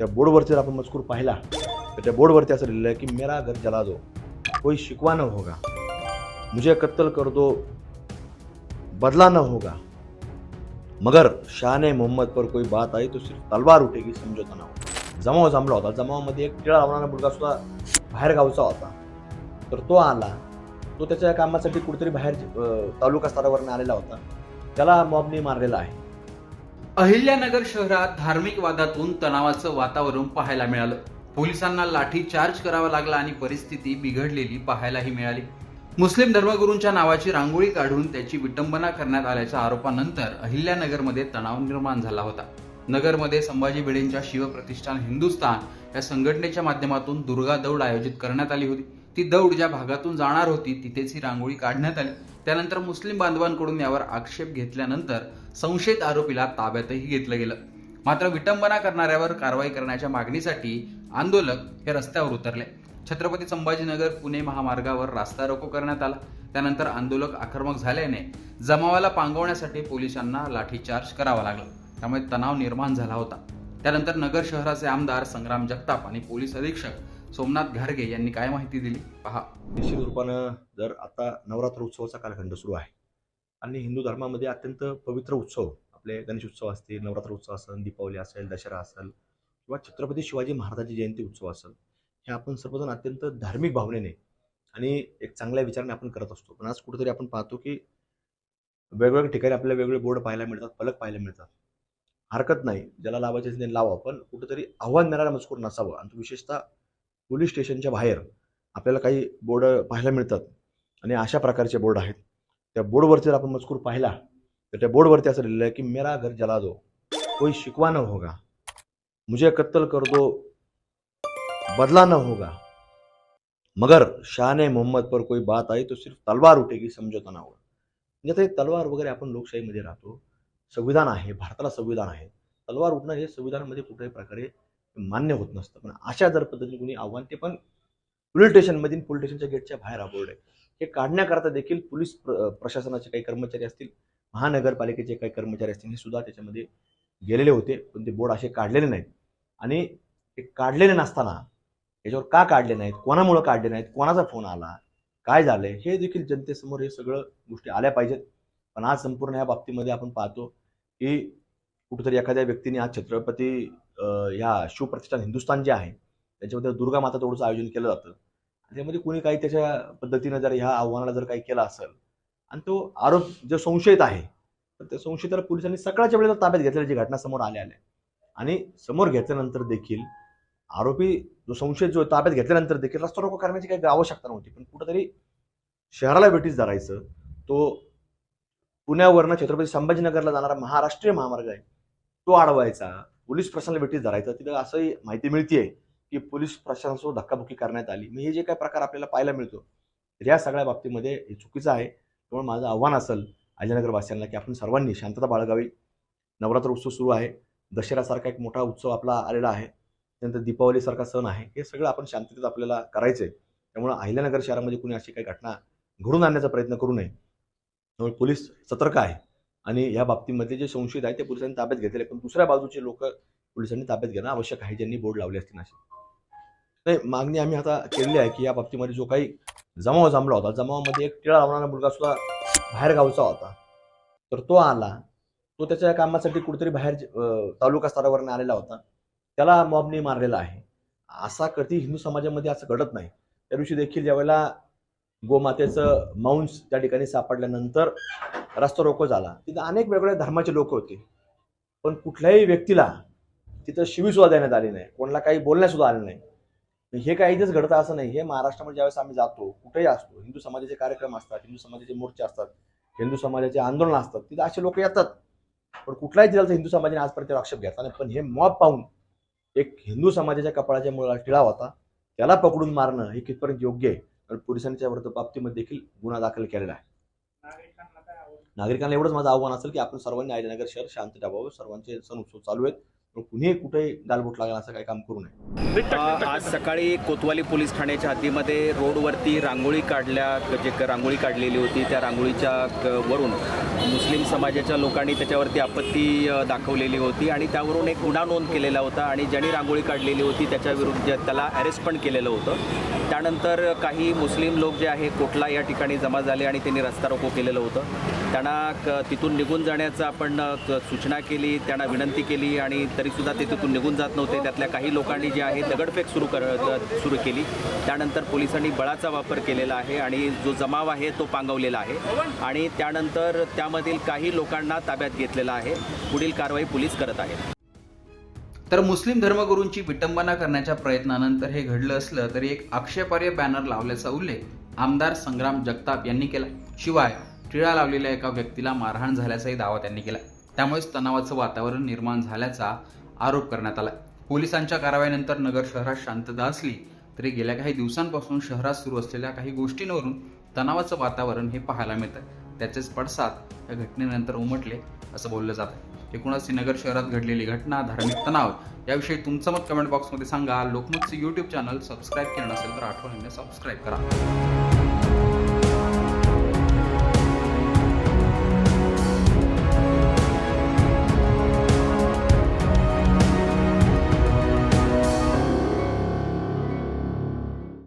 त्या बोर्डवरती जर आपण मजकूर पाहिला तर त्या बोर्डवरती असं लिहिलं आहे की मेरा घर जला दो कोई शिकवा न होगा मुझे कत्तल कर दो बदला न होगा मगर शान मोहम्मद पर कोई बात आई तो सिर्फ तलवार उठेगी समझोता ना हो जमाव जमला होता. जमावामध्ये एक टिळा लावणारा मुलगा सुद्धा बाहेर गावचा होता. तर तो आला. तो त्याच्या कामासाठी कुठेतरी बाहेर तालुका स्तरावरनं आलेला होता. त्याला मॉबने मारलेला आहे. अहिल्यानगर शहरात धार्मिक वादातून तणावाचं वातावरण पाहायला मिळालं. पोलिसांना लाठी चार्ज करावा लागला आणि परिस्थिती बिघडलेली पाहायलाही मिळाली. मुस्लिम धर्मगुरूंच्या नावाची रांगोळी काढून त्याची विटंबना करण्यात आल्याच्या आरोपानंतर अहिल्यानगरमध्ये तणाव निर्माण झाला होता. नगरमध्ये संभाजी भिडेंच्या शिवप्रतिष्ठान हिंदुस्थान या संघटनेच्या माध्यमातून दुर्गा दौड आयोजित करण्यात आली होती. ती दौड ज्या भागातून जाणार होती तिथेच ही रांगोळी काढण्यात आली. त्यानंतर मुस्लिम बांधवांकडून यावर आक्षेप घेतल्यानंतर संशयित आरोपीला ताब्यातही घेतलं गेलं. मात्र विटंबना करणाऱ्यावर कारवाई करण्याच्या मागणीसाठी आंदोलक हे रस्त्यावर उतरले. छत्रपती संभाजीनगर पुणे महामार्गावर रास्ता रोको करण्यात आला. त्यानंतर आंदोलक आक्रमक झाल्याने जमावाला पांगवण्यासाठी पोलिसांना लाठीचार्ज करावा लागला. त्यामुळे तणाव निर्माण झाला होता. त्यानंतर नगर शहराचे आमदार संग्राम जगताप आणि पोलीस अधीक्षक सोमनाथ घारगे यांनी काय माहिती दिली? पहा. निश्चित रूपानं जर आता नवरात्र उत्सवाचा कालखंड सुरू आहे आणि हिंदू धर्मामध्ये अत्यंत पवित्र उत्सव. आपले गणेश उत्सव असतील नवरात्र उत्सव असेल दीपावली असेल दसरा असेल किंवा छत्रपती शिवाजी महाराजांची जयंती उत्सव असेल हे आपण सर्वजण अत्यंत धार्मिक भावनेने आणि एक चांगल्या विचाराने आपण करत असतो. पण आज कुठेतरी आपण पाहतो की वेगवेगळ्या ठिकाणी आपल्याला वेगवेगळे बोर्ड पाहायला मिळतात फलक पाहायला मिळतात. हरकत नाही. ज्याला लावायचे असेल ते लावा पण कुठेतरी आव्हान देणारा मजकूर नसावं. आणि विशेषतः पोलीस स्टेशनच्या बाहेर आपल्याला काही बोर्ड पाहायला मिळतात. आणि अशा प्रकारचे बोर्ड आहेत. त्या बोर्डवरती जर आपण मजकूर पाहिला तर त्या बोर्डवरती असं लिहिलं आहे की मेरा घर जला दो कोई शिकवा न होगा मुझे कत्तल कर दो बदला न होगा मगर शान मोहम्मद पर कोई बात आई तो सिर्फ तलवार उठेगी समझोता ना होगा. म्हणजे आता तलवार वगैरे आपण लोकशाहीमध्ये राहतो संविधान आहे भारताला संविधान आहे. तलवार उठणं हे संविधानामध्ये कुठल्याही प्रकारे मान्य होत नसतं. पण अशा जर पद्धतीने कुणी आव्हान ते पण पोलीस स्टेशनमधील पोलीस स्टेशनच्या गेटच्या बाहेर हा आहे हे काढण्याकरता देखील पोलीस प्र- प्रशासनाचे काही कर्मचारी असतील महानगरपालिकेचे काही कर्मचारी असतील हे सुद्धा त्याच्यामध्ये गेलेले होते पण ते बोर्ड असे काढलेले नाहीत. आणि ते काढलेले नसताना याच्यावर का काढले नाहीत? कोणामुळं काढले नाहीत? कोणाचा फोन आला? काय झालंय हे देखील जनतेसमोर हे सगळं गोष्टी आल्या पाहिजेत. पण आज संपूर्ण या बाबतीमध्ये आपण पाहतो की कुठेतरी एखाद्या व्यक्तीने आज छत्रपती ह्या या शिवप्रतिष्ठान हिंदुस्थान जे आहे त्याच्यामध्ये दुर्गा माता तोडूचं आयोजन केलं जातं. त्यामध्ये कोणी काही त्याच्या पद्धतीनं जर ह्या आव्हानाला जर काही केलं असेल आणि तो आरोप जो संशयित आहे तर त्या संशयिताला पोलिसांनी सकाळच्या वेळेला ताब्यात घेतल्याची घटना समोर आल्या आल्या. आणि समोर घेतल्यानंतर देखील आरोपी जो संशयित जो ताब्यात घेतल्यानंतर देखील रस्ता रोको करण्याची काही आवश्यकता नव्हती. पण कुठंतरी शहराला भेटीस धरायचं तो पुण्यावरनं छत्रपती संभाजीनगरला जाणारा महाराष्ट्रीय महामार्ग आहे तो अडवायचा पोलीस प्रशासनाला भेटीस धरायचा तिथं असंही माहिती मिळतीये. की पोलीस प्रशासनासोबत धक्काबुक्की करण्यात आली. मग हे जे काही प्रकार आपल्याला पाहायला मिळतो तर या सगळ्या बाबतीमध्ये हे चुकीचं आहे. त्यामुळे माझं आव्हान असेल अजयनगरवासियांना की आपण सर्वांनी शांतता बाळगावी. नवरात्र उत्सव सुरू आहे. दशहरासारखा एक मोठा उत्सव आपला आलेला आहे. त्यानंतर दीपावलीसारखा सण आहे. हे सगळं आपण शांततेत आपल्याला करायचं आहे त्यामुळे अहिल्यानगर शहरामध्ये कुणी अशी काही घटना घडून आणण्याचा प्रयत्न करू नये. त्यामुळे पोलीस सतर्क आहे. आणि या बाबतीमध्ये जे संशयित आहे ते पोलिसांनी ताब्यात घेतलेले पण दुसऱ्या बाजूचे लोक पोलिसांनी ताब्यात घेणं आवश्यक आहे. ज्यांनी बोर्ड लावले असतील असे. नाही मागणी आम्ही आता केलेली आहे की या बाबतीमध्ये जो काही जमाव जमला होता जमावामध्ये एक टिळा लावणारा मुलगा सुद्धा बाहेर गावचा होता. तर तो आला. तो त्याच्या कामासाठी कुठेतरी बाहेर तालुका स्तरावरनं आलेला होता. त्याला मॉबने मारलेला आहे. असा कधी हिंदू समाजामध्ये असं घडत नाही. त्या दिवशी देखील ज्यावेळेला गोमातेचं मांस त्या ठिकाणी सापडल्यानंतर रस्ता रोको झाला. तिथं अनेक वेगवेगळ्या धर्माचे लोक होते. पण कुठल्याही व्यक्तीला तिथं शिवीसुद्धा देण्यात आली नाही. कोणाला काही बोलण्यासुद्धा आलं नाही. हे काही इथेच घडतं असं नाही. हे महाराष्ट्रामध्ये ज्यावेळेस आम्ही जातो कुठेही असतो हिंदू समाजाचे कार्यक्रम असतात हिंदू समाजाचे मोर्चे असतात हिंदू समाजाचे आंदोलन असतात तिथे असे लोक येतात. पण कुठल्याही जिल्ह्याचा हिंदू समाजाने आजपर्यंत आक्षेप घेतला नाही. पण हे मॉब पाहून एक हिंदू समाजाच्या कपाळाच्या मुळाला टिळा होता त्याला पकडून मारणं हे कितपर्यंत योग्य आहे? कारण पोलिसांच्या विरुद्ध बाबतीमध्ये देखील गुन्हा दाखल केलेला आहे. नागरिकांना एवढंच माझं आव्हान असेल की आपण सर्वांनी आयनगर शहर शांत ठेवावं. सर्वांचे सण उत्सव चालू आहेत. कुणीही कुठेही गालबोट लागला असं काही काम करू नये. आज सकाळी कोतवाली पोलीस ठाण्याच्या हद्दीमध्ये रोडवरती रांगोळी काढल्या जे रांगोळी काढलेली होती त्या रांगोळीच्या वरून मुस्लिम समाजाच्या लोकांनी त्याच्यावरती आपत्ती दाखवलेली होती आणि त्यावरून एक गुन्हा नोंद केलेला होता आणि ज्यांनी रांगोळी काढलेली होती त्याच्या विरुद्ध त्याला अरेस्ट पण केलेलं होतं. त्यानंतर काही मुस्लिम लोक जे आहे कोटला या ठिकाणी जमा झाले आणि त्यांनी रस्ता रोको केलेलं होतं. त्यांना क- तिथून निघून जाण्याचं आपण क- सूचना केली त्यांना विनंती केली आणि तरीसुद्धा ते तिथून निघून जात नव्हते. त्यातल्या काही लोकांनी जे आहे दगडफेक सुरू कर सुरू केली. त्यानंतर पोलिसांनी बळाचा वापर केलेला आहे आणि जो जमाव आहे तो पांगवलेला आहे. आणि त्यानंतर त्यामधील काही लोकांना ताब्यात घेतलेला आहे. पुढील कारवाई पोलीस करत आहेत. तर मुस्लिम धर्मगुरूंची विटंबना करण्याच्या प्रयत्नानंतर हे घडलं असलं तरी एक आक्षेपार्ह बॅनर लावल्याचा उल्लेख आमदार संग्राम जगताप यांनी केला. शिवाय टिळा लावलेल्या एका व्यक्तीला मारहाण झाल्याचाही दावा त्यांनी केला. त्यामुळेच तणावाचं वातावरण निर्माण झाल्याचा आरोप करण्यात आला. पोलिसांच्या कारवाईनंतर नगर शहरात शांतता असली तरी गेल्या काही दिवसांपासून शहरात सुरू असलेल्या काही गोष्टींवरून तणावाचं वातावरण हे पाहायला मिळतं त्याचेच पडसाद या घटनेनंतर उमटले असं बोललं जातं एकूणच नगर शहरात घडलेली घटना धार्मिक तणाव याविषयी तुमचं मत कमेंट बॉक्समध्ये सांगा. लोकमतचं यूट्यूब चॅनल सबस्क्राईब केलं नसेल तर आठवणीने सबस्क्राईब करा.